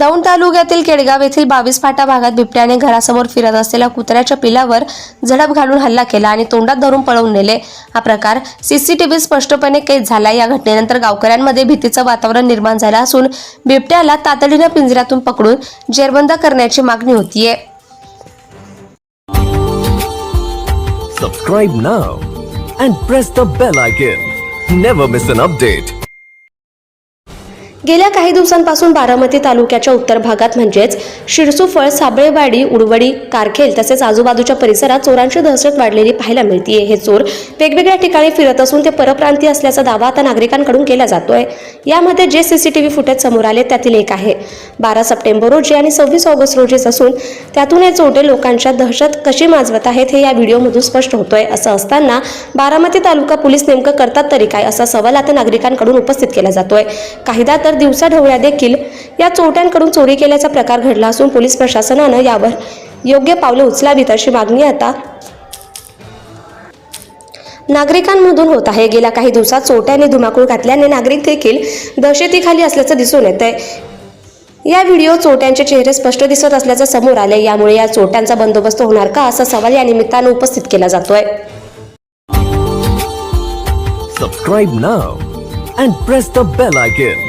दौंड तालुक्यातील केडगाव येथील बावीस फाटा भागात बिबट्याने घरासमोर फिरत असलेल्या कुत्र्याच्या पिलावर झडप घालून हल्ला केला आणि तोंडात धरून पळवून नेले हा प्रकार सीसीटीव्ही स्पष्टपणे कैद झाला या घटनेनंतर गावकऱ्यांमध्ये भीतीचं वातावरण निर्माण झालं असून बिबट्याला तातडीनं पिंजऱ्यातून पकडून जेरबंद करण्याची मागणी होतीये Subscribe now and press the bell icon. Never miss an update. गेल्या काही दिवसांपासून बारामती तालुक्याच्या उत्तर भागात म्हणजेच शिरसुफळ साबळेवाडी उडवडी कारखेल तसेच आजूबाजूच्या परिसरात चोरांची दहशत वाढलेली पाहायला मिळतीये. हे चोर वेगवेगळ्या ठिकाणी फिरत असून ते परप्रांतीय असल्याचा दावा आता नागरिकांकडून केला जातोय. यामध्ये जे सीसीटीव्ही फुटेज समोर आले त्यातील एक आहे. बारा सप्टेंबर रोजी आणि सव्वीस ऑगस्ट रोजीच असून त्यातून हे चोरटे लोकांच्या दहशत कशी माजवत आहेत हे या व्हिडिओमधून स्पष्ट होतोय. असं असताना बारामती तालुका पोलीस नेमकं करतात तरी काय असा सवाल आता नागरिकांकडून उपस्थित केला जातोय. काहीदा तर दिवसा ढवळ्या देखील या चोरट्यांकडून चोरी केल्याचा प्रकार घडला असून पोलीस प्रशासनानं यावर योग्य पावले उचलावीत अशी मागणी आता नागरिकांमधून होत आहे. गेल्या काही दिवसात चोरट्याने धुमाकूळ घातल्याने नागरिक देखील दहशतीखाली असल्याचं दिसून येत आहे या व्हिडिओ चोरट्यांचे चेहरे स्पष्ट दिसत असल्याचं समोर आले यामुळे या चोरट्यांचा बंदोबस्त होणार का असा सवाल या निमित्तानं उपस्थित केला जातोय. Subscribe now and press the bell icon